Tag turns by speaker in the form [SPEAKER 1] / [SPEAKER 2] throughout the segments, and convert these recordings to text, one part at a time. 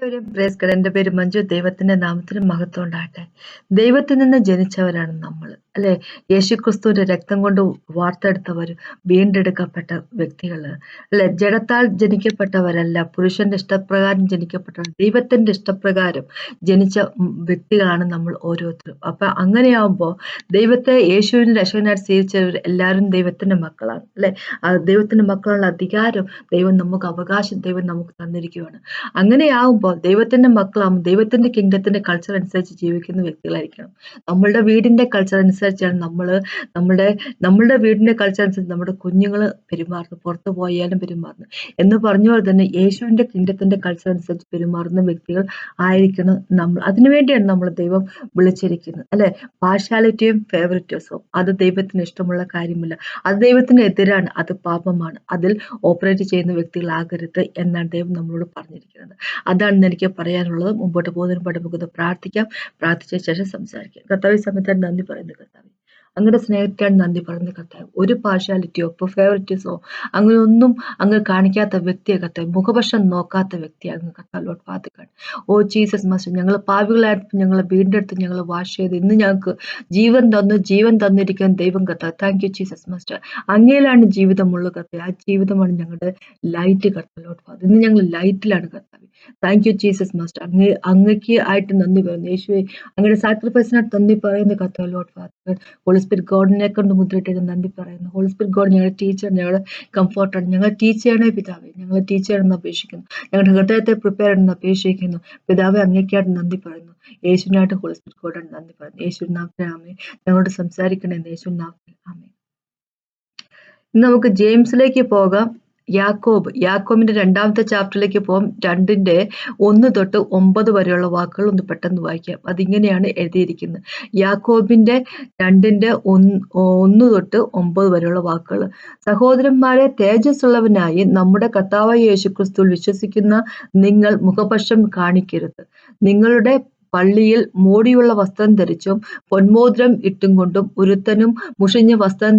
[SPEAKER 1] ഒരു പ്രേസ്. എന്റെ പേര് മഞ്ജു. ദൈവത്തിന്റെ നാമത്തിന് മഹത്വം ഉണ്ടാകട്ടെ. ദൈവത്തിൽ നിന്ന് ജനിച്ചവരാണ് നമ്മൾ അല്ലെ യേശുക്രിസ്തുവിന്റെ രക്തം കൊണ്ട് വാർത്തെടുത്തവർ വീണ്ടെടുക്കപ്പെട്ട വ്യക്തികൾ അല്ലെ ജഡത്താൽ ജനിക്കപ്പെട്ടവരല്ല പുരുഷന്റെ ഇഷ്ടപ്രകാരം ജനിക്കപ്പെട്ടവർ ദൈവത്തിന്റെ ഇഷ്ടപ്രകാരം ജനിച്ച വ്യക്തികളാണ് നമ്മൾ ഓരോരുത്തരും അപ്പൊ അങ്ങനെയാവുമ്പോൾ ദൈവത്തെ യേശുവിന് രക്ഷകനായിട്ട് സ്വീകരിച്ചവർ എല്ലാവരും ദൈവത്തിന്റെ മക്കളാണ് അല്ലെ ദൈവത്തിന്റെ മക്കളുള്ള അധികാരം ദൈവം നമുക്ക് അവകാശം ദൈവം നമുക്ക് തന്നിരിക്കുകയാണ് അങ്ങനെയാവുമ്പോൾ ദൈവത്തിന്റെ മക്കളാകുമ്പോൾ ദൈവത്തിന്റെ കിങ്ഡത്തിന്റെ കൾച്ചർ അനുസരിച്ച് ജീവിക്കുന്ന വ്യക്തികളായിരിക്കണം. നമ്മളുടെ വീടിന്റെ കൾച്ചർ അനുസരിച്ചാണ് നമ്മൾ നമ്മുടെ നമ്മളുടെ വീടിന്റെ കൾച്ചർ അനുസരിച്ച് നമ്മുടെ കുഞ്ഞുങ്ങൾ പെരുമാറുന്നത് പുറത്തു പോയാലും പെരുമാറുന്നത്. എന്ന് പറഞ്ഞ പോലെ തന്നെ യേശുവിന്റെ കിങ്ഡത്തിന്റെ കൾച്ചർ അനുസരിച്ച് പെരുമാറുന്ന വ്യക്തികൾ ആയിരിക്കണം നമ്മൾ. അതിനുവേണ്ടിയാണ് നമ്മൾ ദൈവം വിളിച്ചിരിക്കുന്നത്. അല്ലെ? പാർഷ്യാലിറ്റിയും ഫേവറിറ്റിസവും അത് ദൈവത്തിന് ഇഷ്ടമുള്ള കാര്യമില്ല. അത് ദൈവത്തിന് എതിരാണ്. അത് പാപമാണ്. അതിൽ ഓപ്പറേറ്റ് ചെയ്യുന്ന വ്യക്തികളാകരുത് എന്നാണ് ദൈവം നമ്മളോട് പറഞ്ഞിരിക്കുന്നത്. അതാണ് ഇന്ന് എനിക്ക് പറയാനുള്ളത്. മുമ്പോട്ട് പോകുന്നതിന് മുമ്പ് നമുക്കൊന്ന് പ്രാർത്ഥിക്കാം. പ്രാർത്ഥിച്ച ശേഷം സംസാരിക്കാം. കർത്താവ് സമയത്ത് നന്ദി പറയുന്നു കർത്താവ്. അങ്ങയുടെ സ്നേഹത്തിനാണ് നന്ദി പറയുന്ന കർത്താവ്. ഒരു പാർഷ്യാലിറ്റിയോ ഇപ്പോൾ ഫേവറിറ്റീസോ അങ്ങനെ ഒന്നും അങ്ങ് കാണിക്കാത്ത വ്യക്തിയെ കർത്താവ്. മുഖപക്ഷം നോക്കാത്ത വ്യക്തിയെ അങ്ങ് കർത്താവിലോട്ട് പാത്തിക്കാണ് ഓ ജീസസ് മാസ്റ്റർ ഞങ്ങൾ പാവികളായിട്ട് ഞങ്ങൾ വീണ്ടെടുത്ത് ഞങ്ങൾ വാഷ് ചെയ്ത് ഇന്ന് ഞങ്ങൾക്ക് ജീവൻ തന്നു ജീവൻ തന്നിരിക്കാൻ ദൈവം കഥ താങ്ക് യു ജീസസ് മാസ്റ്റർ. അങ്ങയിലാണ് ജീവിതമുള്ള കർത്താവ്. ആ ജീവിതമാണ് ഞങ്ങളുടെ ലൈറ്റ് കർത്താവിലോട്ട് പാത്. ഇന്ന് ഞങ്ങൾ ലൈറ്റിലാണ് കത്താവ് താങ്ക് യു ജീസസ് മാസ്റ്റർ. അങ്ങ് അങ്ങക്ക് ആയിട്ട് നന്ദി പറയുന്നു. യേശുവെ അങ്ങയുടെ സാക്രിഫൈസിനായിട്ട് നന്ദി പറയുന്ന കർത്താവ് ലോട്ട് ഫാദർ ഹോളിസ്പിരിറ്റ് ഗോഡിനെ കൊണ്ട് മുദ്രയിട്ട് നന്ദി പറയുന്നു. ഹോളിസ്പിരിറ്റ് ഗോഡ് ഞങ്ങളുടെ ടീച്ചർ ഞങ്ങളുടെ കംഫർട്ടാണ് ഞങ്ങൾ ടീച്ച് പിതാവേ. ഞങ്ങൾ ടീച്ച് അപേക്ഷിക്കുന്നു. ഞങ്ങളുടെ ഹൃദയത്തെ പ്രിപ്പയർ ചെയ്യണമെന്ന് അപേക്ഷിക്കുന്നു. പിതാവെ അങ്ങേക്കായിട്ട് നന്ദി പറയുന്നു. യേശുവിനായിട്ട് ഹോളിസ്പിരിറ്റ് ഗോഡാണ് നന്ദി പറയുന്നു. യേശു നാമത്തെ ആമേ ഞങ്ങളോട് സംസാരിക്കണേ യേശു നാമത്തെ ആമേ ഇന്ന് നമുക്ക് ജെയിംസിലേക്ക് പോകാം. യാക്കോബ് യാക്കോബിന്റെ രണ്ടാമത്തെ ചാപ്റ്ററിലേക്ക് പോകാം രണ്ടിന്റെ ഒന്ന് തൊട്ട് ഒമ്പത് വരെയുള്ള വാക്കുകൾ ഒന്ന് പെട്ടെന്ന് വായിക്കാം. അതിങ്ങനെയാണ് എഴുതിയിരിക്കുന്നത്. യാക്കോബിന്റെ രണ്ടിന്റെ ഒന്ന് തൊട്ട് ഒമ്പത് വരെയുള്ള വാക്കുകൾ. സഹോദരന്മാരെ തേജസ്സുള്ളവനായി നമ്മുടെ കർത്താവായ യേശുക്രിസ്തുവിൽ വിശ്വസിക്കുന്ന നിങ്ങൾ മുഖപക്ഷം കാണിക്കരുത്. നിങ്ങളുടെ പള്ളിയിൽ മോടിയുള്ള വസ്ത്രം ധരിച്ചും പൊന്മോതിരം ഇട്ടും കൊണ്ടും ഒരുത്തനും മുഷിഞ്ഞ വസ്ത്രം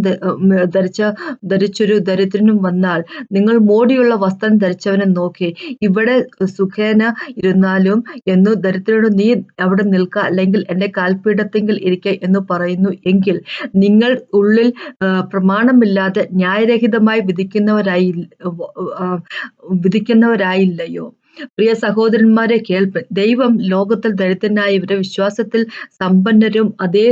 [SPEAKER 1] ധരിച്ച ധരിച്ചൊരു ദരിദ്രനും വന്നാൽ നിങ്ങൾ മോടിയുള്ള വസ്ത്രം ധരിച്ചവനെ നോക്കി. ഇവിടെ സുഖേന ഇരുന്നാലും എന്നു ദരിദ്രനോട് നീ അവിടെ നിൽക്ക അല്ലെങ്കിൽ എന്റെ കാൽപീഠത്തെങ്കിൽ ഇരിക്ക എന്ന് പറയുന്നു എങ്കിൽ നിങ്ങൾ ഉള്ളിൽ പ്രമാണമില്ലാതെ ന്യായരഹിതമായി വിധിക്കുന്നവരായി വിധിക്കുന്നവരായില്ലയോ? പ്രിയ സഹോദരന്മാരെ കേൾപ്പ് ദൈവം ലോകത്തിൽ ദരിദ്രനായ ഇവരെ വിശ്വാസത്തിൽ സമ്പന്നരും അതേ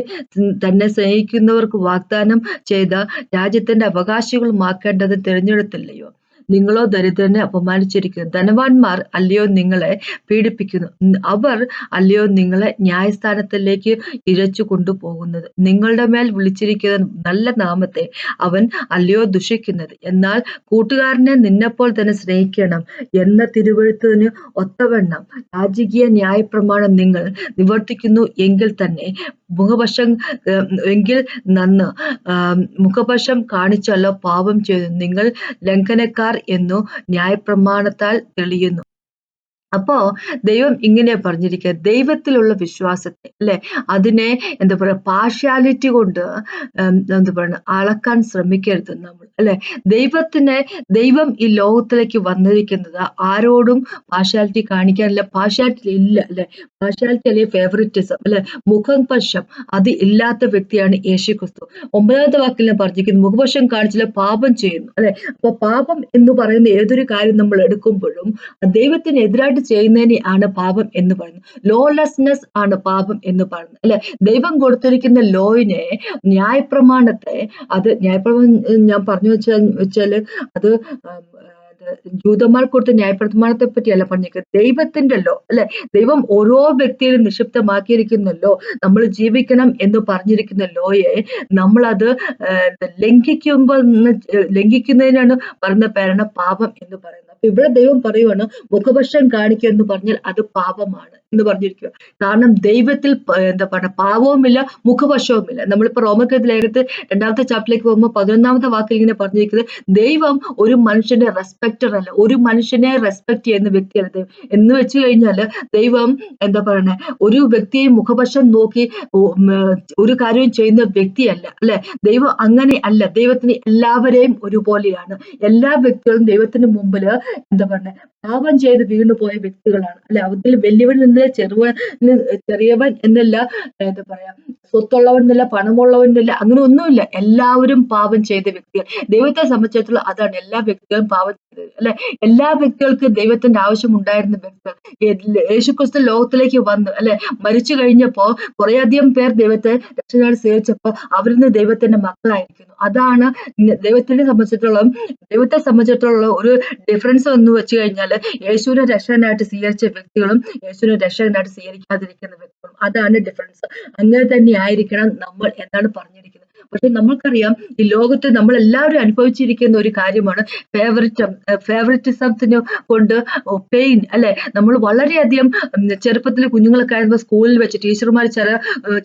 [SPEAKER 1] തന്നെ സ്നേഹിക്കുന്നവർക്ക് വാഗ്ദാനം ചെയ്ത രാജ്യത്തിന്റെ അവകാശികളുമാക്കേണ്ടത് തിരഞ്ഞെടുത്തില്ലയോ? നിങ്ങളോ ദരിദ്രനെ അപമാനിച്ചിരിക്കുന്നു. ധനവാന്മാർ അല്ലയോ നിങ്ങളെ പീഡിപ്പിക്കുന്നു. അവർ അല്ലയോ നിങ്ങളെ ന്യായസ്ഥാനത്തിലേക്ക് ഇഴച്ചു കൊണ്ടുപോകുന്നത്. നിങ്ങളുടെ മേൽ വിളിച്ചിരിക്കുന്ന നല്ല നാമത്തെ അവൻ അല്ലയോ ദുഷിക്കുന്നത്. എന്നാൽ കൂട്ടുകാരനെ നിന്നെപ്പോൾ തന്നെ സ്നേഹിക്കണം എന്ന തിരുവഴുത്തതിന് ഒത്തവണ്ണം രാജകീയ ന്യായപ്രമാണം നിങ്ങൾ നിവർത്തിക്കുന്നു എങ്കിൽ തന്നെ മുഖപക്ഷം എങ്കിൽ നന്ന് മുഖപക്ഷം കാണിച്ചല്ലോ പാപം ചെയ്തു. നിങ്ങൾ ലംഘനക്കാർ എന്നു ന്യായപ്രമാണത്താൽ തെളിയുന്നു. അപ്പോ ദൈവം ഇങ്ങനെ പറഞ്ഞിരിക്കുക ദൈവത്തിലുള്ള വിശ്വാസത്തെ അല്ലെ? അതിനെ എന്താ പറയുക പാർഷ്യാലിറ്റി കൊണ്ട് എന്താ പറയുക അളക്കാൻ ശ്രമിക്കരുത് നമ്മൾ അല്ലെ? ദൈവത്തിനെ ദൈവം ഈ ലോകത്തിലേക്ക് വന്നിരിക്കുന്നത് ആരോടും പാർഷ്യാലിറ്റി കാണിക്കാനില്ല. പാർഷ്യാലിറ്റി ഇല്ല അല്ലെ? പാർഷ്യാലിറ്റി അല്ലെങ്കിൽ ഫേവറിറ്റിസം അല്ലെ? മുഖം പക്ഷം അത് ഇല്ലാത്ത വ്യക്തിയാണ് യേശു ക്രിസ്തു ഒമ്പതാമത്തെ വാക്കിൽ ഞാൻ പറഞ്ഞിരിക്കുന്നു മുഖപക്ഷം കാണിച്ചില്ല പാപം ചെയ്യുന്നു അല്ലെ? അപ്പൊ പാപം എന്ന് പറയുന്ന ഏതൊരു കാര്യം നമ്മൾ എടുക്കുമ്പോഴും ദൈവത്തിന് എതിരായിട്ട് ചെയ്യുന്നതിനെ ആണ് പാപം എന്ന് പറയുന്നത്. ലോലെസ്നെസ് ആണ് പാപം എന്ന് പറയുന്നത്. അല്ലെ? ദൈവം കൊടുത്തിരിക്കുന്ന ലോയിനെ ന്യായപ്രമാണത്തെ അത് ന്യായപ്രമാണം ഞാൻ പറഞ്ഞു വെച്ചാൽ വെച്ചാൽ അത് ജൂതന്മാർ കൊടുത്ത ന്യായപ്രമാണത്തെ പറ്റിയല്ല പറഞ്ഞിരിക്കുന്നത്. ദൈവത്തിന്റെ ലോ അല്ലെ? ദൈവം ഓരോ വ്യക്തിയിലും നിക്ഷിപ്തമാക്കിയിരിക്കുന്നല്ലോ. നമ്മൾ ജീവിക്കണം എന്ന് പറഞ്ഞിരിക്കുന്ന ലോയെ നമ്മളത് ലംഘിക്കുമ്പോൾ ലംഘിക്കുന്നതിനാണ് പറയുന്ന പേരാണ് പാപം എന്ന് പറയുന്നത്. അപ്പൊ ഇവിടെ ദൈവം പറയുവാണ് മുഖപക്ഷം കാണിക്കുക എന്ന് പറഞ്ഞാൽ അത് പാപമാണ് എന്ന് പറഞ്ഞിരിക്കുക. കാരണം ദൈവത്തിൽ എന്താ പറയുക പാവവുമില്ല മുഖവശവുമില്ല. നമ്മളിപ്പോ റോമക്കത്ത് ലേഖനത്തിൽ രണ്ടാമത്തെ ചാപ്റ്ററിലേക്ക് പോകുമ്പോൾ പതിനൊന്നാമത്തെ വാക്കിൽ ഇങ്ങനെ പറഞ്ഞിരിക്കുന്നത് ദൈവം ഒരു മനുഷ്യന്റെ റെസ്പെക്ടർ അല്ല. ഒരു മനുഷ്യനെ റെസ്പെക്ട് ചെയ്യുന്ന വ്യക്തിയല്ല ദൈവം. എന്ന് വെച്ച് കഴിഞ്ഞാൽ ദൈവം എന്താ പറയണേ? ഒരു വ്യക്തിയെ മുഖപക്ഷം നോക്കി ഒരു കാര്യവും ചെയ്യുന്ന വ്യക്തിയല്ല അല്ലെ. ദൈവം അങ്ങനെ അല്ല. ദൈവത്തിന് എല്ലാവരെയും ഒരുപോലെയാണ്. എല്ലാ വ്യക്തികളും ദൈവത്തിന് മുമ്പിൽ എന്താ പറയണേ? പാപം ചെയ്ത് വീണു പോയ വ്യക്തികളാണ്. അല്ലെ? അതിൽ വലിയവൻ എന്നല്ല ചെറുവൻ ചെറിയവൻ എന്നല്ല എന്താ പറയാ സ്വത്തുള്ളവൻ എന്നില്ല പണമുള്ളവൻ എന്നില്ല അങ്ങനെ ഒന്നുമില്ല. എല്ലാവരും പാപം ചെയ്ത വ്യക്തികൾ. ദൈവത്തെ സംബന്ധിച്ചിടത്തോളം അതാണ്. എല്ലാ വ്യക്തികളും പാപം അല്ലെ? എല്ലാ വ്യക്തികൾക്കും ദൈവത്തിന്റെ ആവശ്യം ഉണ്ടായിരുന്ന വ്യക്തികൾ യേശുക്രിസ്തു ലോകത്തിലേക്ക് വന്ന് അല്ലെ? മരിച്ചു കഴിഞ്ഞപ്പോ കുറേയധികം പേർ ദൈവത്തെ രക്ഷകനായി സ്വീകരിച്ചപ്പോ അവരിന്ന് ദൈവത്തിന്റെ മക്കളായിരിക്കുന്നു. അതാണ് ദൈവത്തിനെ സംബന്ധിച്ചിടത്തോളം ദൈവത്തെ സംബന്ധിച്ചിടത്തോളം ഒരു ഡിഫറൻസ് എന്ന് വെച്ച് കഴിഞ്ഞാൽ യേശുവിനെ രക്ഷകനായിട്ട് സ്വീകരിച്ച വ്യക്തികളും യേശുവിനെ രക്ഷകനായിട്ട് സ്വീകരിക്കാതിരിക്കുന്ന വ്യക്തികളും. അതാണ് ഡിഫറൻസ് അങ്ങനെ തന്നെ ആയിരിക്കണം നമ്മൾ എന്നാണ് പറഞ്ഞിരിക്കുന്നത്. പക്ഷെ നമ്മൾക്കറിയാം ഈ ലോകത്ത് നമ്മൾ എല്ലാവരും അനുഭവിച്ചിരിക്കുന്ന ഒരു കാര്യമാണ് ഫേവറിറ്റം ഫേവറിറ്റിസത്തിന് കൊണ്ട് പെയിൻ അല്ലെ? നമ്മൾ വളരെയധികം ചെറുപ്പത്തിൽ കുഞ്ഞുങ്ങളൊക്കെ ആയിരുന്നു സ്കൂളിൽ വെച്ച് ടീച്ചർമാർ ചില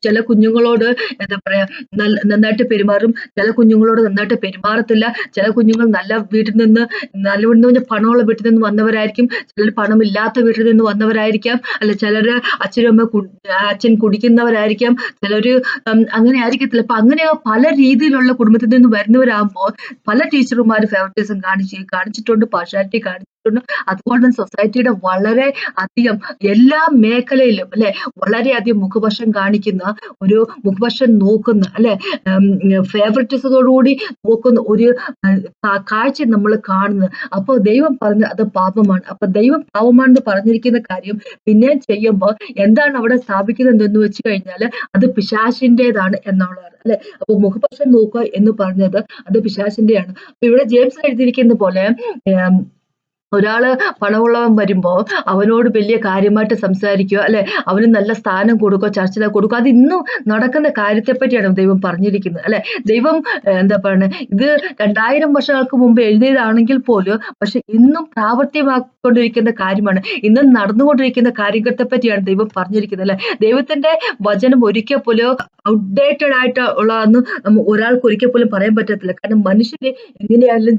[SPEAKER 1] ചില കുഞ്ഞുങ്ങളോട് എന്താ പറയാ നന്നായിട്ട് പെരുമാറും ചില കുഞ്ഞുങ്ങളോട് നന്നായിട്ട് പെരുമാറത്തില്ല ചില കുഞ്ഞുങ്ങൾ നല്ല വീട്ടിൽ നിന്ന് നല്ല വീട്ടിൽ നിന്ന് പണമുള്ള വീട്ടിൽ നിന്ന് വന്നവരായിരിക്കും ചിലർ പണമില്ലാത്ത വീട്ടിൽ നിന്ന് വന്നവരായിരിക്കാം അല്ല ചിലർ അച്ഛനും അമ്മ അച്ഛൻ കുടിക്കുന്നവരായിരിക്കാം ചിലർ അങ്ങനെ ആയിരിക്കത്തില്ല. അപ്പൊ അങ്ങനെ പല രീതിയിലുള്ള കുടുംബത്തിൽ നിന്ന് വരുന്നവരാകുമ്പോൾ പല ടീച്ചർമാർ ഫേവറിറ്റിസം കാണിച്ച് കാണിച്ചിട്ടുണ്ട് പാർഷ്യാലിറ്റി കാണിച്ചിട്ടുണ്ട് അതുപോലെ തന്നെ സൊസൈറ്റിയുടെ വളരെ അധികം എല്ലാ മേഖലയിലും അല്ലെ വളരെയധികം മുഖവശം കാണിക്കുന്ന ഒരു മുഖവശം നോക്കുന്ന അല്ലെ ഫേവറിറ്റിസത്തോടുകൂടി നോക്കുന്ന ഒരു കാഴ്ച നമ്മൾ കാണുന്നത്. അപ്പോൾ ദൈവം പറഞ്ഞ അത് പാപമാണ്. അപ്പൊ ദൈവം പാപമാണെന്ന് പറഞ്ഞിരിക്കുന്ന കാര്യം പിന്നെ ചെയ്യുമ്പോൾ എന്താണ് അവിടെ സ്ഥാപിക്കുന്നത് എന്ന് വെച്ച് കഴിഞ്ഞാൽ അത് പിശാശിന്റെതാണ് എന്നുള്ളതാണ് അല്ലെ. അപ്പൊ മുഖപക്ഷം നോക്കുക എന്ന് പറഞ്ഞത് അത് പിശാചിന്റെയാണ് അപ്പൊ ഇവിടെ ജെയിംസ് എഴുതിയിരിക്കുന്ന പോലെ ഒരാൾ പണമുള്ളവൻ വരുമ്പോൾ അവനോട് വലിയ കാര്യമായിട്ട് സംസാരിക്കുക അല്ലെ? അവന് നല്ല സ്ഥാനം കൊടുക്കുക ചർച്ചിൽ കൊടുക്കുക. അത് ഇന്നും നടക്കുന്ന കാര്യത്തെ പറ്റിയാണ് ദൈവം പറഞ്ഞിരിക്കുന്നത് അല്ലെ? ദൈവം എന്താ പറയുന്നത് ഇത് രണ്ടായിരം വർഷങ്ങൾക്ക് മുമ്പ് എഴുതിയതാണെങ്കിൽ പോലും പക്ഷെ ഇന്നും പ്രാവർത്തികമാക്കൊണ്ടിരിക്കുന്ന കാര്യമാണ്. ഇന്നും നടന്നുകൊണ്ടിരിക്കുന്ന കാര്യങ്ങളെ പറ്റിയാണ് ദൈവം പറഞ്ഞിരിക്കുന്നത് അല്ലെ? ദൈവത്തിന്റെ വചനം ഒരിക്കൽ പോലും ഔട്ട്ഡേറ്റഡ് ആയിട്ട് ഉള്ളതെന്ന് ഒരാൾക്ക് ഒരിക്കൽ പോലും പറയാൻ പറ്റത്തില്ല. കാരണം മനുഷ്യര് എങ്ങനെയായാലും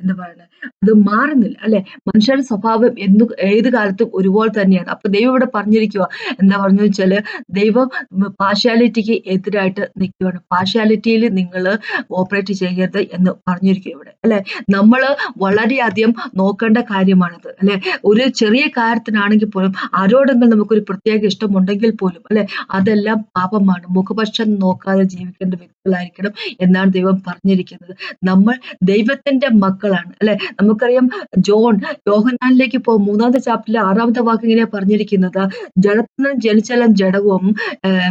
[SPEAKER 1] എന്താ പറയുന്നത് അത് മാറുന്നില്ല അല്ലെ? മനുഷ്യരുടെ സ്വഭാവം എന്ത് ഏത് കാലത്തും ഒരുപോലെ തന്നെയാണ്. അപ്പൊ ദൈവം ഇവിടെ പറഞ്ഞിരിക്കുക എന്താ പറഞ്ഞു വെച്ചാൽ ദൈവം പാർഷ്യാലിറ്റിക്ക് എതിരായിട്ട് നിൽക്കുകയാണ് പാർഷ്യാലിറ്റിയിൽ നിങ്ങൾ ഓപ്പറേറ്റ് ചെയ്യരുത് എന്ന് പറഞ്ഞിരിക്കുക ഇവിടെ അല്ലെ? നമ്മൾ വളരെയധികം നോക്കേണ്ട കാര്യമാണത് അല്ലെ? ഒരു ചെറിയ കാര്യത്തിനാണെങ്കിൽ പോലും ആരോടെങ്കിലും നമുക്കൊരു പ്രത്യേക ഇഷ്ടമുണ്ടെങ്കിൽ പോലും അല്ലെ? അതെല്ലാം പാപമാണ്. മുഖപക്ഷം നോക്കാതെ ജീവിക്കേണ്ട വ്യക്തികളായിരിക്കണം എന്നാണ് ദൈവം പറഞ്ഞിരിക്കുന്നത്. നമ്മൾ ദൈവത്തിന്റെ മക്കളാണ് അല്ലെ? നമുക്കറിയാം ജോൺ യോഹന്നാനിലേക്ക് പോ മൂന്നാമത്തെ ചാപ്റ്ററിലെ ആറാമത്തെ വാക്ക് ഇങ്ങനെ പറഞ്ഞിരിക്കുന്നത് ജഡത്തിൽ ജനിച്ചാലും ജഡവും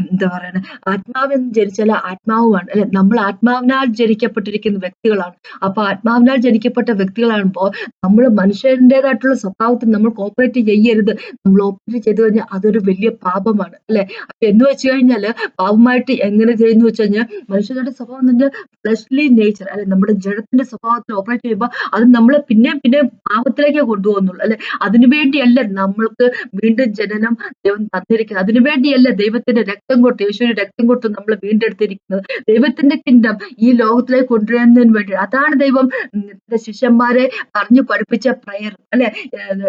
[SPEAKER 1] എന്താ പറയുക ആത്മാവെന്ന് ജനിച്ചാൽ ആത്മാവുമാണ്. അല്ലെ? നമ്മൾ ആത്മാവിനാൽ ജനിക്കപ്പെട്ടിരിക്കുന്ന വ്യക്തികളാണ്. അപ്പൊ ആത്മാവിനാൽ ജനിക്കപ്പെട്ട വ്യക്തികളാകുമ്പോൾ നമ്മൾ മനുഷ്യന്റെതായിട്ടുള്ള സ്വഭാവത്തിൽ നമ്മൾ കോപ്പറേറ്റ് ചെയ്യരുത്. നമ്മൾ ഓപ്പറേറ്റ് ചെയ്തു കഴിഞ്ഞാൽ അതൊരു വലിയ പാപമാണ് അല്ലെ? അപ്പൊ എന്ന് വെച്ച് കഴിഞ്ഞാൽ എങ്ങനെ ചെയ്യുന്നു വെച്ച് കഴിഞ്ഞാൽ മനുഷ്യരുടെ സ്വഭാവം എന്ന് പറഞ്ഞാൽ ഫ്ലഷ്ലി നേച്ചർ അല്ലെ? നമ്മുടെ ജഡത്തിന്റെ സ്വഭാവത്തിൽ ഓപ്പറേറ്റ് ചെയ്യുമ്പോൾ അത് നമ്മളെ പിന്നെയും പിന്നെ പാപത്തിലേക്ക് കൊണ്ടുപോകുന്നുള്ളൂ അല്ലെ? അതിനുവേണ്ടിയല്ല നമ്മൾക്ക് വീണ്ടും ജനനം ദൈവം തന്നിരിക്കുന്നത്. അതിനുവേണ്ടിയല്ല ദൈവത്തിന്റെ രക്തം കൊടുത്ത് യേശുവിന്റെ രക്തം കൊടുത്ത് നമ്മൾ വീണ്ടെടുത്തിരിക്കുന്നത്. ദൈവത്തിന്റെ കിങ്ഡം ഈ ലോകത്തിലേക്ക് കൊണ്ടുവരുന്നതിന് വേണ്ടി. അതാണ് ദൈവം ശിഷ്യന്മാരെ പറഞ്ഞു പഠിപ്പിച്ച പ്രയർ അല്ലെ?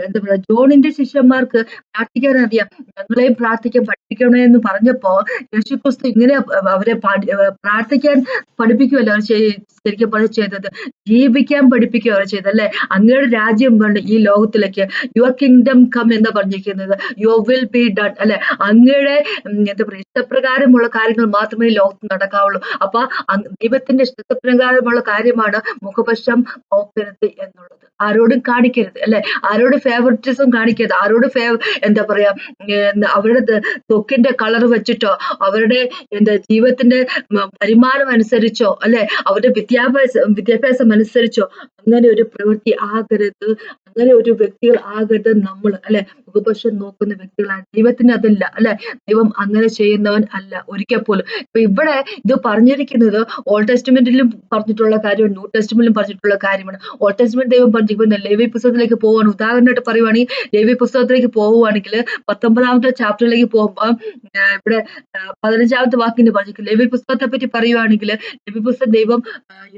[SPEAKER 1] എന്താ പറയുക ജോണിന്റെ ശിഷ്യന്മാർക്ക് പ്രാർത്ഥിക്കാൻ അറിയാം. ഞങ്ങളെയും പ്രാർത്ഥിക്കാൻ പഠിപ്പിക്കണേ എന്ന് പറഞ്ഞപ്പോ യേശുക്രിസ്തു ഇങ്ങനെ അവരെ പ്രാർത്ഥിക്കാൻ പഠിപ്പിക്കുമല്ലോ അവർ ശരിക്കും പറഞ്ഞ ചെയ്തത്? ജീവിക്കാൻ പഠിപ്പിക്കുക അവർ ചെയ്തത് അല്ലെ? അങ്ങയുടെ രാജ്യം വേണ്ട ഈ ലോകത്തിലേക്ക്. യുവർ കിങ്ഡം കം എന്ന് പറഞ്ഞിരിക്കുന്നത്. യുവർ വിൽ ബി ഡൺ അല്ലെ? അങ്ങയുടെ എന്താ പറയുക ഇഷ്ടപ്രകാരമുള്ള കാര്യങ്ങൾ മാത്രമേ ഈ ലോകത്ത് നടക്കാവുള്ളൂ. അപ്പൊ ദൈവത്തിന്റെ ഇഷ്ടപ്രകാരമുള്ള കാര്യമാണ് മുഖപക്ഷം നോക്കരുത് എന്നുള്ളത്. ആരോടും കാണിക്കരുത് അല്ലെ? ആരോട് ഫേവറിറ്റിസം കാണിക്കരുത്. ആരോട് ഫേവ എന്താ പറയാ അവരുടെ തൊക്കിന്റെ കളർ വെച്ചിട്ടോ അവരുടെ എന്താ ജീവിതത്തിന്റെ പരിമാണം അനുസരിച്ചോ അല്ലെ? അവരുടെ വിദ്യാഭ്യാസം വിദ്യാഭ്യാസം അനുസരിച്ചോ അങ്ങനെ ഒരു പ്രവൃത്തി ആകരുത്. അങ്ങനെ ഒരു വ്യക്തികൾ ആകരുത് നമ്മൾ അല്ലെ? മുഖപക്ഷം നോക്കുന്ന വ്യക്തികളാണ്. ദൈവത്തിന് അതല്ല അല്ലെ? ദൈവം അങ്ങനെ ചെയ്യുന്നവൻ അല്ല ഒരിക്കൽ പോലും. ഇപ്പൊ ഇവിടെ ഇത് പറഞ്ഞിരിക്കുന്നത് ഓൾഡ് ടെസ്റ്റ്മെന്റിലും പറഞ്ഞിട്ടുള്ള കാര്യമാണ് ന്യൂ ടെസ്റ്റ്മെന്റിലും പറഞ്ഞിട്ടുള്ള കാര്യമാണ്. ഓൾഡ് ടെസ്റ്റ്മെന്റ് ദൈവം പറഞ്ഞിരിക്കുന്നത് ലേവി പുസ്തകത്തിലേക്ക് പോവാണ്. ഉദാഹരണമായിട്ട് പറയുവാണെങ്കിൽ ലേവി പുസ്തകത്തിലേക്ക് പോവുകയാണെങ്കിൽ പത്തൊമ്പതാമത്തെ ചാപ്റ്ററിലേക്ക് പോകുമ്പോൾ ഇവിടെ പതിനഞ്ചാമത്തെ വാക്കിന് പറഞ്ഞിരിക്കും ലേവി പുസ്തകത്തെ പറ്റി പറയുവാണെങ്കിൽ ലേവി പുസ്തകം ദൈവം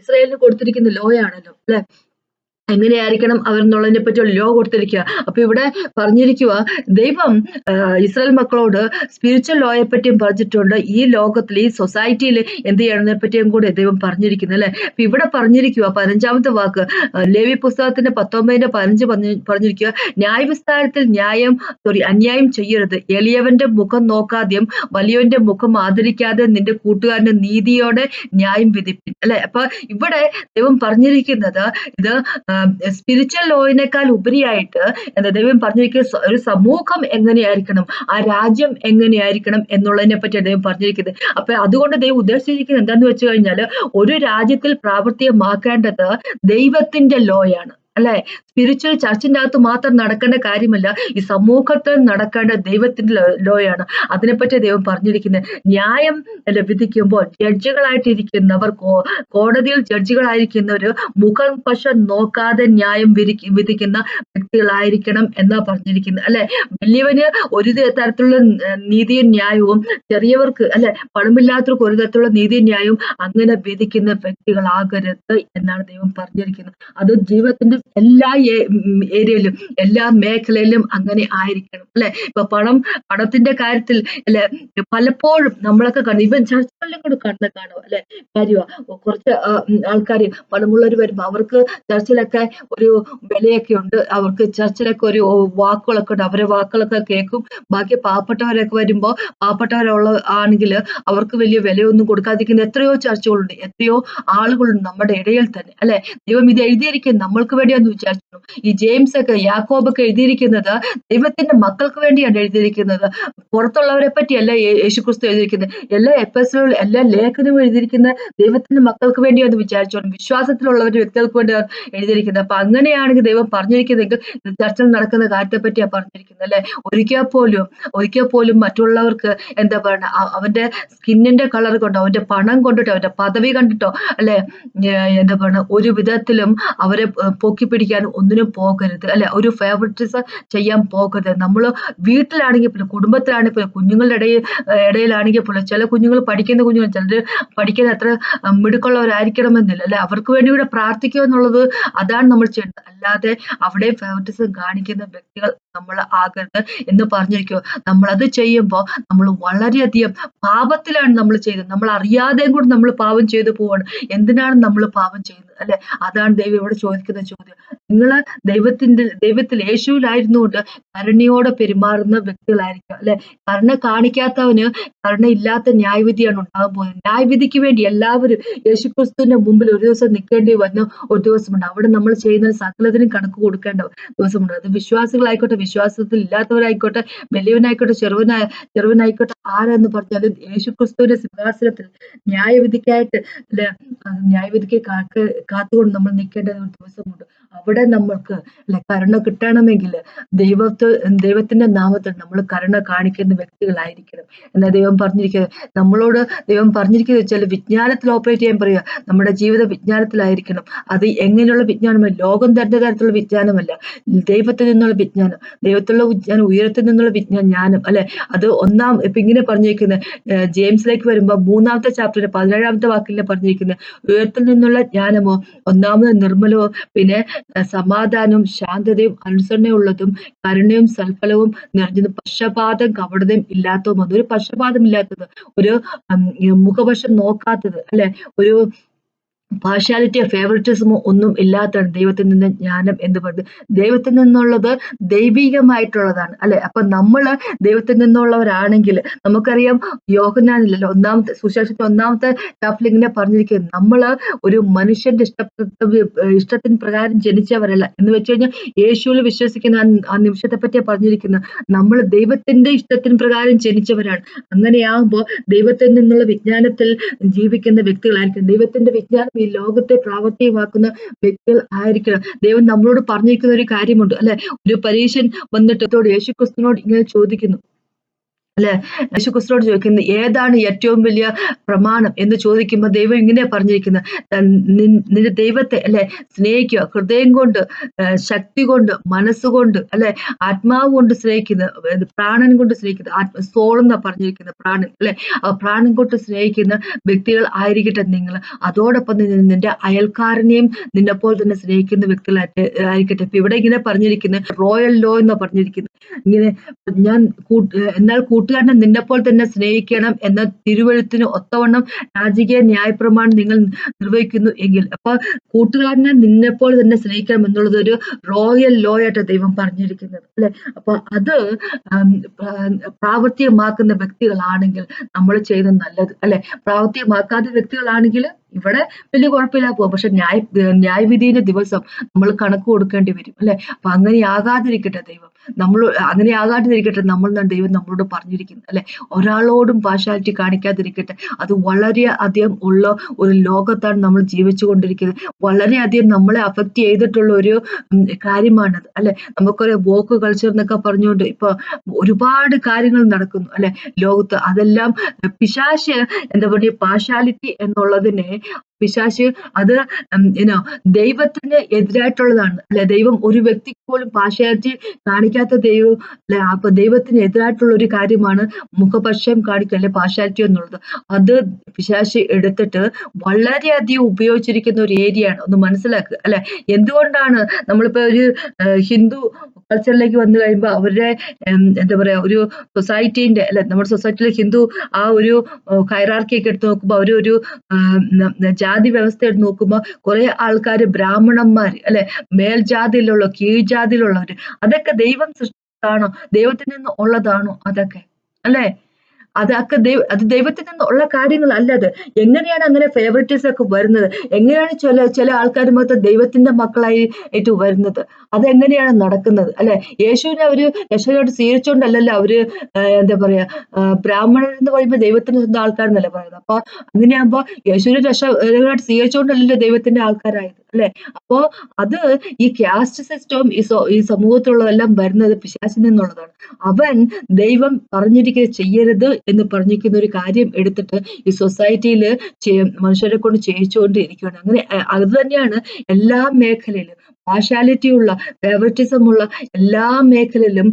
[SPEAKER 1] ഇസ്രായേലിന് കൊടുത്തിരിക്കുന്ന ലോയാണല്ലോ അല്ലെ? എങ്ങനെയായിരിക്കണം അവരെന്നുള്ളതിനെ പറ്റിയുള്ള ലോ കൊടുത്തിരിക്കുക അപ്പൊ ഇവിടെ പറഞ്ഞിരിക്കുക ദൈവം ഇസ്രായേൽ മക്കളോട് സ്പിരിച്വൽ ലോയെ പറ്റിയും പറഞ്ഞിട്ടുണ്ട്. ഈ ലോകത്തിൽ ഈ സൊസൈറ്റിയിൽ എന്ത് ചെയ്യണതിനെ പറ്റിയും കൂടെ ദൈവം പറഞ്ഞിരിക്കുന്നു അല്ലെ? അപ്പൊ ഇവിടെ പറഞ്ഞിരിക്കുക പതിനഞ്ചാമത്തെ വാക്ക് ലേവി പുസ്തകത്തിന്റെ പത്തൊമ്പതിന്റെ പതിനഞ്ച് പറഞ്ഞിരിക്കുക ന്യായവിസ്താരത്തിൽ ന്യായം സോറി അന്യായം ചെയ്യരുത്. എളിയവന്റെ മുഖം നോക്കാതെയും വലിയവന്റെ മുഖം ആദരിക്കാതെ നിന്റെ കൂട്ടുകാരന്റെ നീതിയോടെ ന്യായം വിധിപ്പിൻ അല്ലെ? അപ്പൊ ഇവിടെ ദൈവം പറഞ്ഞിരിക്കുന്നത് ഇത് സ്പിരിച്വൽ ലോയിനേക്കാൾ ഉപരിയായിട്ട് എന്താ ദൈവം പറഞ്ഞിരിക്കുന്ന ഒരു സമൂഹം എങ്ങനെയായിരിക്കണം ആ രാജ്യം എങ്ങനെയായിരിക്കണം എന്നുള്ളതിനെ പറ്റി ദൈവം പറഞ്ഞിരിക്കുന്നത്. അപ്പൊ അതുകൊണ്ട് ദൈവം ഉദ്ദേശിച്ചിരിക്കുന്നത് എന്താന്ന് വെച്ച് കഴിഞ്ഞാൽ ഒരു രാജ്യത്തിൽ പ്രാവർത്തികമാക്കേണ്ടത് ദൈവത്തിന്റെ ലോയാണ് അല്ലെ? സ്പിരിച്വൽ ചർച്ചിന്റെ അകത്ത് മാത്രം നടക്കേണ്ട കാര്യമല്ല. ഈ സമൂഹത്തിൽ നടക്കേണ്ട ദൈവത്തിന്റെ ലോയാണ്. അതിനെപ്പറ്റി ദൈവം പറഞ്ഞിരിക്കുന്നത് ന്യായം ലഭിക്കുമ്പോൾ ജഡ്ജികളായിട്ടിരിക്കുന്നവർ കോടതിയിൽ ജഡ്ജികളായിരിക്കുന്നവർ മുഖം പശ നോക്കാതെ ന്യായം വിധിക്കുന്ന വ്യക്തികളായിരിക്കണം എന്നാ പറഞ്ഞിരിക്കുന്നത് അല്ലെ? വലിയവന് ഒരു തരത്തിലുള്ള നീതിയും ന്യായവും ചെറിയവർക്ക് അല്ലെ പണമില്ലാത്തവർക്ക് ഒരു തരത്തിലുള്ള നീതിയും ന്യായവും അങ്ങനെ വിധിക്കുന്ന വ്യക്തികളാകരുത് എന്നാണ് ദൈവം പറഞ്ഞിരിക്കുന്നത് അത് ജീവിതത്തിന്റെ എല്ലാ ഏരിയയിലും എല്ലാ മേഖലയിലും അങ്ങനെ ആയിരിക്കണം അല്ലെ? ഇപ്പൊ പണം പണത്തിന്റെ കാര്യത്തിൽ അല്ലെ? പലപ്പോഴും നമ്മളൊക്കെ കാണും ഇവൻ ചർച്ചകളിലും കൂടെ കണ്ടു കാണും അല്ലെ? കാര്യമാ കുറച്ച് ആൾക്കാർ പണമുള്ളവർ വരുമ്പോ അവർക്ക് ചർച്ചിലൊക്കെ ഒരു വിലയൊക്കെ ഉണ്ട് അവർക്ക് ചർച്ചിലൊക്കെ ഒരു വാക്കുകളൊക്കെ ഉണ്ട് അവരെ വാക്കുകളൊക്കെ കേൾക്കും ബാക്കി പാവപ്പെട്ടവരൊക്കെ വരുമ്പോ പാവപ്പെട്ടവരുള്ള ആണെങ്കിൽ അവർക്ക് വലിയ വിലയൊന്നും കൊടുക്കാതിരിക്കുന്ന എത്രയോ ചർച്ചകളുണ്ട് എത്രയോ ആളുകളുണ്ട് നമ്മുടെ ഇടയിൽ തന്നെ അല്ലെ? ദൈവം ഇത് എഴുതിയിരിക്കും നമ്മൾക്ക് വേണ്ടിയാന്ന് വിചാരിച്ചു ഈ ജെയിംസ് ഒക്കെ യാക്കോബൊക്കെ എഴുതിയിരിക്കുന്നത് ദൈവത്തിന്റെ മക്കൾക്ക് വേണ്ടിയാണ് എഴുതിയിരിക്കുന്നത്. പുറത്തുള്ളവരെ പറ്റിയല്ല യേശുക്രിസ്തു എഴുതിയിരിക്കുന്നത്. എല്ലാ എപ്പിസോഡും എല്ലാ ലേഖനവും എഴുതിയിരിക്കുന്ന ദൈവത്തിന്റെ മക്കൾക്ക് വേണ്ടിയാണ് വിചാരിച്ചോളും. വിശ്വാസത്തിലുള്ളവരുടെ വ്യക്തികൾക്ക് വേണ്ടിയാണ് എഴുതിയിരിക്കുന്നത്. അപ്പൊ അങ്ങനെയാണെങ്കിൽ ദൈവം പറഞ്ഞിരിക്കുന്നതെങ്കിൽ ചർച്ചയിൽ നടക്കുന്ന കാര്യത്തെ പറ്റിയാണ് പറഞ്ഞിരിക്കുന്നത് അല്ലെ? ഒരിക്കൽ പോലും ഒരിക്കൽ പോലും മറ്റുള്ളവർക്ക് എന്താ പറയുക അവന്റെ സ്കിന്നിന്റെ കളർ കൊണ്ടോ അവന്റെ പണം കൊണ്ടിട്ടോ അവന്റെ പദവി കണ്ടിട്ടോ അല്ലെ? എന്താ പറയുക ഒരു വിധത്തിലും അവരെ പൊക്കി പിടിക്കാൻ ഒന്നിനും പോകരുത്. അല്ലെ? ഒരു ഫേവറിറ്റ്സ് ചെയ്യാൻ പോകരുത്. നമ്മൾ വീട്ടിലാണെങ്കിൽ പോലും കുടുംബത്തിലാണെങ്കിൽ പോലും കുഞ്ഞുങ്ങളുടെ ഇടയിൽ ഇടയിലാണെങ്കിൽ പോലും ചില കുഞ്ഞുങ്ങൾ പഠിക്കുന്ന കുഞ്ഞുങ്ങൾ ചിലർ പഠിക്കാൻ അത്ര മിടുക്കുള്ളവരായിരിക്കണമെന്നില്ല. അല്ലെ? അവർക്ക് വേണ്ടി കൂടെ പ്രാർത്ഥിക്കുക എന്നുള്ളത് അതാണ് നമ്മൾ ചെയ്യേണ്ടത്. അല്ലാതെ അവിടെ ഫേവറിറ്റിസം കാണിക്കുന്ന വ്യക്തികൾ നമ്മൾ ആകരുത് എന്ന് പറഞ്ഞിരിക്കുക. നമ്മൾ അത് ചെയ്യുമ്പോൾ നമ്മൾ വളരെയധികം പാപത്തിലാണ് നമ്മൾ ചെയ്തത്. നമ്മൾ അറിയാതെയും കൂടി നമ്മൾ പാപം ചെയ്തു പോവാണ്. എന്തിനാണ് നമ്മൾ പാപം ചെയ്യുന്നത് അല്ലെ? അതാണ് ദൈവം ഇവിടെ ചോദിക്കുന്ന ചോദ്യം. നിങ്ങൾ ദൈവത്തിന്റെ ദൈവത്തിൽ യേശുവിലായിരുന്നുകൊണ്ട് കരുണയോടെ പെരുമാറുന്ന വ്യക്തികളായിരിക്കും അല്ലെ? കരുണ കാണിക്കാത്തവന് കരുണയില്ലാത്ത ന്യായവിധിയാണ് ഉണ്ടാകാൻ പോകുന്നത്. ന്യായവിധിക്ക് വേണ്ടി എല്ലാവരും യേശുക്രിസ്തുവിന്റെ മുമ്പിൽ ഒരു ദിവസം നിൽക്കേണ്ടി വന്ന ഒരു ദിവസമുണ്ട്. അവിടെ നമ്മൾ ചെയ്യുന്ന സകലത്തിനും കണക്ക് കൊടുക്കേണ്ട ദിവസമുണ്ട്. അത് വിശ്വാസികളായിക്കോട്ടെ വിശ്വാസത്തിൽ ഇല്ലാത്തവരായിക്കോട്ടെ വലിയവനായിക്കോട്ടെ ചെറുവനായ ചെറുവനായിക്കോട്ടെ ആരെന്ന് പറഞ്ഞാലും യേശുക്രിസ്തുവിന്റെ സിംഹാസനത്തിൽ ന്യായവിധിക്കായിട്ട് അല്ലെ? ന്യായവിധിക്ക് കാത്തുകൊണ്ട് നമ്മൾ നിൽക്കേണ്ട ഒരു ദിവസമുണ്ട്. അവിടെ നമ്മൾക്ക് അല്ലെ കരുണ കിട്ടണമെങ്കിൽ ദൈവത്തെ ദൈവത്തിന്റെ നാമത്തിൽ നമ്മൾ കരുണ കാണിക്കുന്ന വ്യക്തികളായിരിക്കണം. എന്നാൽ ദൈവം പറഞ്ഞിരിക്കുന്നത് നമ്മളോട് ദൈവം പറഞ്ഞിരിക്കുന്നത് വെച്ചാൽ വിജ്ഞാനത്തിൽ ഓപ്പറേറ്റ് ചെയ്യാൻ പറയുക. നമ്മുടെ ജീവിത വിജ്ഞാനത്തിലായിരിക്കണം. അത് എങ്ങനെയുള്ള വിജ്ഞാനമല്ല. ലോകം തരുന്ന തരത്തിലുള്ള വിജ്ഞാനമല്ല. ദൈവത്തിൽ നിന്നുള്ള വിജ്ഞാനം ദൈവത്തിലുള്ള വിജ്ഞാനം ഉയരത്തിൽ നിന്നുള്ള വിജ്ഞാനം അല്ലെ? അത് ഒന്നാം ഇപ്പൊ ഇങ്ങനെ പറഞ്ഞിരിക്കുന്നത് ജെയിംസിലേക്ക് വരുമ്പോൾ മൂന്നാമത്തെ ചാപ്റ്ററിന്റെ പതിനേഴാമത്തെ വാക്കിൽ പറഞ്ഞിരിക്കുന്നത് ഉയരത്തിൽ നിന്നുള്ള ജ്ഞാനമോ ഒന്നാമത് നിർമ്മലവും പിന്നെ സമാധാനവും ശാന്തതയും അനുസരണയുള്ളതും കരുണയും സൽഫലവും നിറഞ്ഞതും പക്ഷപാതം കപടതയും ഇല്ലാത്തതും ഒരു പക്ഷപാതം ഇല്ലാത്തത് ഒരു മുഖവശം നോക്കാത്തത് അല്ലെ? ഒരു പാർഷ്യാലിറ്റിയോ ഫേവറിറ്റിസമോ ഒന്നും ഇല്ലാത്തതാണ് ദൈവത്തിൽ നിന്ന് ജ്ഞാനം എന്ന് പറയുന്നത് ദൈവത്തിൽ നിന്നുള്ളത് ദൈവികമായിട്ടുള്ളതാണ് അല്ലെ? അപ്പൊ നമ്മൾ ദൈവത്തിൽ നിന്നുള്ളവരാണെങ്കിൽ നമുക്കറിയാം യോഹനാനില്ലല്ലോ ഒന്നാമത്തെ സുശേഷത്തെ ഒന്നാമത്തെ ചാപ്റ്ററിൽ ഇങ്ങനെ പറഞ്ഞിരിക്കുന്നത് നമ്മൾ ഒരു മനുഷ്യന്റെ ഇഷ്ടപ്പെട്ട ഇഷ്ടത്തിന് പ്രകാരം ജനിച്ചവരല്ല എന്ന് വെച്ച് കഴിഞ്ഞാൽ യേശുവിൽ വിശ്വസിക്കുന്ന ആ നിമിഷത്തെ പറ്റിയാണ് പറഞ്ഞിരിക്കുന്നത്. നമ്മൾ ദൈവത്തിന്റെ ഇഷ്ടത്തിന് പ്രകാരം ജനിച്ചവരാണ്. അങ്ങനെയാകുമ്പോൾ ദൈവത്തിൽ നിന്നുള്ള വിജ്ഞാനത്തിൽ ജീവിക്കുന്ന വ്യക്തികളായിരിക്കും. ദൈവത്തിന്റെ വിജ്ഞാനം ഈ ലോകത്തെ പ്രാവർത്തികമാക്കുന്ന വ്യക്തികൾ ആയിരിക്കണം. ദൈവം നമ്മളോട് പറഞ്ഞിരിക്കുന്ന ഒരു കാര്യമുണ്ട് അല്ലെ? ഒരു പരീക്ഷൻ വന്നിട്ട് യേശു ക്രിസ്തുവിനോട് ഇങ്ങനെ ചോദിക്കുന്നു. അല്ലെ? യേശു ക്രിസ്തുവോട് ചോദിക്കുന്നത് ഏതാണ് ഏറ്റവും വലിയ പ്രമാണം എന്ന് ചോദിക്കുമ്പോൾ ദൈവം ഇങ്ങനെ പറഞ്ഞിരിക്കുന്നത് നിന്റെ ദൈവത്തെ അല്ലെ സ്നേഹിക്കുക ഹൃദയം കൊണ്ട് ശക്തി കൊണ്ട് മനസ്സുകൊണ്ട് അല്ലെ? ആത്മാവ് കൊണ്ട് സ്നേഹിക്കുന്ന പ്രാണൻ കൊണ്ട് സ്നേഹിക്കുന്ന ആത്മ സോൾ എന്നാ പറഞ്ഞിരിക്കുന്നത് പ്രാണൻ അല്ലെ? പ്രാണൻ കൊണ്ട് സ്നേഹിക്കുന്ന വ്യക്തികൾ ആയിരിക്കട്ടെ നിങ്ങൾ. അതോടൊപ്പം നിന്റെ അയൽക്കാരനെയും നിന്നെ പോലെ തന്നെ സ്നേഹിക്കുന്ന വ്യക്തികളായിട്ട് ആയിരിക്കട്ടെ. ഇപ്പൊ ഇവിടെ ഇങ്ങനെ പറഞ്ഞിരിക്കുന്നത് റോയൽ ലോ എന്ന് പറഞ്ഞിരിക്കുന്നത് ഇങ്ങനെ ഞാൻ എന്നാൽ കൂട്ടുകാരനെ നിന്നെപ്പോൾ തന്നെ സ്നേഹിക്കണം എന്ന തിരുവഴുത്തിന് ഒത്തവണ്ണം രാജകീയ ന്യായപ്രമാണം നിങ്ങൾ നിർവഹിക്കുന്നു എങ്കിൽ. അപ്പൊ കൂട്ടുകാരനെ നിന്നെപ്പോൾ തന്നെ സ്നേഹിക്കണം എന്നുള്ളത് ഒരു റോയൽ ലോ ആയിട്ട് ദൈവം പറഞ്ഞിരിക്കുന്നത്. അല്ലെ? അപ്പൊ അത് പ്രാവർത്തികമാക്കുന്ന വ്യക്തികളാണെങ്കിൽ നമ്മൾ ചെയ്യുന്നത് നല്ലത്. അല്ലെ? പ്രാവർത്തികമാക്കാത്ത വ്യക്തികളാണെങ്കിൽ ഇവിടെ വലിയ കുഴപ്പമില്ല പോകും. പക്ഷെ ന്യായ ന്യായവിധിയുടെ ദിവസം നമ്മൾ കണക്ക് കൊടുക്കേണ്ടി വരും. അല്ലെ? അപ്പൊ അങ്ങനെ ആകാതിരിക്കട്ടെ ദൈവം. നമ്മൾ അങ്ങനെ ആകാണ്ടിരിക്കട്ടെ നമ്മൾ ദൈവം നമ്മളോട് പറഞ്ഞിരിക്കുന്നത് അല്ലെ? ഒരാളോടും പാശാലിറ്റി കാണിക്കാതിരിക്കട്ടെ. അത് വളരെ അധികം ഉള്ള ഒരു ലോകത്താണ് നമ്മൾ ജീവിച്ചു കൊണ്ടിരിക്കുന്നത് വളരെയധികം നമ്മളെ അഫക്റ്റ് ചെയ്തിട്ടുള്ള ഒരു കാര്യമാണത് അല്ലെ? നമുക്കൊരു വോക്ക് കൾച്ചർ എന്നൊക്കെ പറഞ്ഞുകൊണ്ട് ഇപ്പൊ ഒരുപാട് കാര്യങ്ങൾ നടക്കുന്നു അല്ലെ? ലോകത്ത് അതെല്ലാം പിശാശ് എന്താ പറയുക പാശാലിറ്റി എന്നുള്ളതിനെ പിശാശ് അത് എന്നോ ദൈവത്തിന് എതിരായിട്ടുള്ളതാണ്. അല്ലെ ദൈവം ഒരു വ്യക്തിക്ക് പോലും പാശ്ചാത്യ കാണിക്കാത്ത ദൈവം അല്ലെ അപ്പൊ ദൈവത്തിന് എതിരായിട്ടുള്ള ഒരു കാര്യമാണ് മുഖപക്ഷം കാണിക്കുക അല്ലെ പാശ്ചാത്യം എന്നുള്ളത്. അത് പിശാശ് എടുത്തിട്ട് വളരെയധികം ഉപയോഗിച്ചിരിക്കുന്ന ഒരു ഏരിയയാണ് ഒന്ന് മനസ്സിലാക്കുക അല്ലെ? എന്തുകൊണ്ടാണ് നമ്മളിപ്പോ ഒരു ഹിന്ദു കൾച്ചറിലേക്ക് വന്നു കഴിയുമ്പോൾ അവരുടെ എന്താ പറയാ ഒരു സൊസൈറ്റീന്റെ അല്ലെ നമ്മുടെ സൊസൈറ്റിയിലെ ഹിന്ദു ആ ഒരു കയറാർക്കിയൊക്കെ എടുത്ത് നോക്കുമ്പോൾ അവർ ഒരു ജാതി വ്യവസ്ഥ എടുത്ത് നോക്കുമ്പോൾ കുറേ ആൾക്കാർ ബ്രാഹ്മണന്മാർ അല്ലെ മേൽജാതിയിലുള്ള കീഴ്ജാതിയിലുള്ളവർ അതൊക്കെ ദൈവം സൃഷ്ടിച്ചതാണോ? ദൈവത്തിൽ നിന്ന് ഉള്ളതാണോ? അതൊക്കെ. അല്ലെ? അതൊക്കെ ദൈവ അത് ദൈവത്തിൽ നിന്നുള്ള കാര്യങ്ങളല്ല അത്. എങ്ങനെയാണ് അങ്ങനെ ഫേവറേറ്റീവ്സ് ഒക്കെ വരുന്നത്? എങ്ങനെയാണ് ചില ചില ആൾക്കാർ മൊത്തം ദൈവത്തിന്റെ മക്കളായി ഏറ്റു വരുന്നത്? അതെങ്ങനെയാണ് നടക്കുന്നത്? അല്ലെ? യേശുവിനെ അവർ രക്ഷകരായിട്ട് സ്വീകരിച്ചുകൊണ്ടല്ലല്ലോ അവർ എന്താ പറയാ ബ്രാഹ്മണർ എന്ന് പറയുമ്പോൾ ദൈവത്തിന്റെ സ്വന്തം ആൾക്കാരെന്നല്ലേ പറയുന്നത്. അപ്പൊ അങ്ങനെയാകുമ്പോ യേശുവിനെ രക്ഷകരായിട്ട് സ്വീകരിച്ചുകൊണ്ടല്ലല്ലോ ദൈവത്തിന്റെ ആൾക്കാരായത്. അല്ലെ? അപ്പോ അത് ഈ കാസ്റ്റ് സിസ്റ്റം ഈ ഈ സമൂഹത്തിലുള്ളതെല്ലാം വരുന്നത് പിശാസിൽ നിന്നുള്ളതാണ്. അവൻ ദൈവം പറഞ്ഞിരിക്കുന്നത് ചെയ്യരുത് എന്ന് പറഞ്ഞിരിക്കുന്ന ഒരു കാര്യം എടുത്തിട്ട് ഈ സൊസൈറ്റിയിൽ മനുഷ്യരെ കൊണ്ട് ചെയ്യിച്ചുകൊണ്ട് ഇരിക്കുകയാണ് അങ്ങനെ അത് തന്നെയാണ് എല്ലാ മേഖലയിലും. പാർഷ്യാലിറ്റി ഉള്ള ഫേവറ്റിസം ഉള്ള എല്ലാ മേഖലയിലും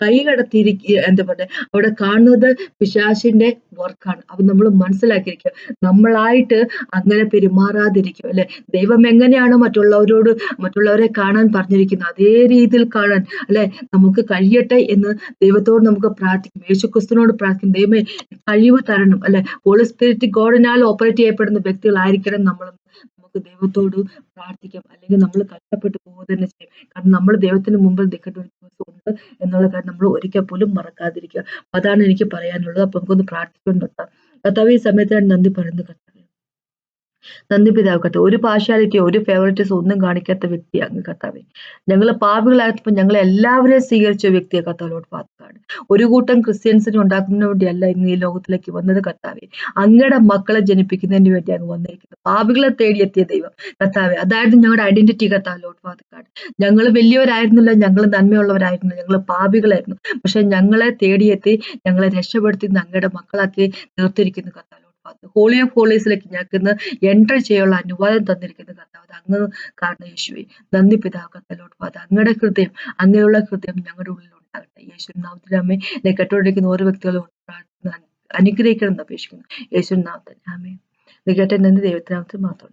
[SPEAKER 1] കൈ കടത്തിയിരിക്കുക എന്താ പറയുക അവിടെ കാണുന്നത് പിശാശിന്റെ വർക്കാണ് അപ്പൊ നമ്മൾ മനസ്സിലാക്കിയിരിക്കുക. നമ്മളായിട്ട് അങ്ങനെ പെരുമാറാതിരിക്കും അല്ലെ? ദൈവം എങ്ങനെയാണ് മറ്റുള്ളവരോട് മറ്റുള്ളവരെ കാണാൻ പറഞ്ഞിരിക്കുന്നത്? അതേ രീതിയിൽ കാണാൻ അല്ലെ? നമുക്ക് കഴിയട്ടെ എന്ന് ദൈവത്തോട് നമുക്ക് പ്രാർത്ഥിക്കും. യേശു ക്രിസ്തുനോട് പ്രാർത്ഥിക്കും. ദൈവമേ കഴിവ് തരണം അല്ലെ? ഹോളി സ്പിരിറ്റ് ഗോഡിനാൽ ഓപ്പറേറ്റ് ചെയ്യപ്പെടുന്ന വ്യക്തികളായിരിക്കണം നമ്മൾ. നമുക്ക് ദൈവത്തോട് പ്രാർത്ഥിക്കാം. അല്ലെങ്കിൽ നമ്മൾ കഷ്ടപ്പെട്ട് പോകുക തന്നെ ചെയ്യും. കാരണം നമ്മൾ ദൈവത്തിന് മുമ്പിൽ നിൽക്കേണ്ട ഒരു ദിവസം ഉണ്ട് എന്നുള്ള കാര്യം നമ്മൾ ഒരിക്കൽ പോലും മറക്കാതിരിക്കുക. അതാണ് എനിക്ക് പറയാനുള്ളത്. അപ്പൊ നമുക്കൊന്ന് പ്രാർത്ഥിക്കൊണ്ട് നിർത്താം. കർത്താവ് ഈ സമയത്താണ് നന്ദി പറയുന്നത് നന്ദി പിതാവ് കർത്താവ്. ഒരു പാർഷ്യാലിറ്റിയോ ഒരു ഫേവറേറ്റീസോ ഒന്നും കാണിക്കാത്ത വ്യക്തി അങ്ങ് കർത്താവെ. ഞങ്ങൾ പാപികളായപ്പോൾ ഞങ്ങൾ എല്ലാവരെയും സ്വീകരിച്ച വ്യക്തിയെ കർത്താവിനോട് പാത്താണ് ഒരു കൂട്ടം ക്രിസ്ത്യൻസിനെ ഉണ്ടാക്കുന്നതിന് വേണ്ടിയല്ല ഇന്ന് ഈ ലോകത്തിലേക്ക് വന്നത് കർത്താവെ. അങ്ങയുടെ മക്കളെ ജനിപ്പിക്കുന്നതിന് വേണ്ടി അങ്ങ് വന്നിരിക്കുന്നത് പാപികളെ തേടിയെത്തിയ ദൈവം കർത്താവെ. അതായിരുന്നു ഞങ്ങളുടെ ഐഡന്റിറ്റി കർത്താവിലോട്ട് പാത്താണ് ഞങ്ങൾ വലിയവരായിരുന്നില്ല ഞങ്ങൾ നന്മയുള്ളവരായിരുന്നു ഞങ്ങൾ പാപികളായിരുന്നു. പക്ഷെ ഞങ്ങളെ തേടിയെത്തി ഞങ്ങളെ രക്ഷപ്പെടുത്തി അങ്ങയുടെ മക്കളാക്കി തീർത്തിരിക്കുന്നു കർത്താവ്. ഹോളി ഓഫ് ഹോളീസിലേക്ക് ഞങ്ങൾക്ക് ഇന്ന് എൻട്രി ചെയ്യാനുള്ള അനുവാദം തന്നിരിക്കുന്ന കർത്താവ് അങ്ങ് കാരണം യേശുവെ. നന്ദി പിതാവ് കത്തലോട്ട് പോകാതെ അങ്ങയുടെ ഹൃദയം അങ്ങനെയുള്ള ഹൃദയം ഞങ്ങളുടെ ഉള്ളിൽ ഉണ്ടാകട്ടെ. യേശു നാമത്തിലമ്മേ എന്നെ കെട്ടോടിക്കുന്ന ഓരോ വ്യക്തികളും അനുഗ്രഹിക്കണം എന്ന് അപേക്ഷിക്കുന്നു. യേശു നാമത്തിൽ ആമേ നികട്ടെ നന്ദി ദൈവത്തിനാമത്തിൽ മാത്രം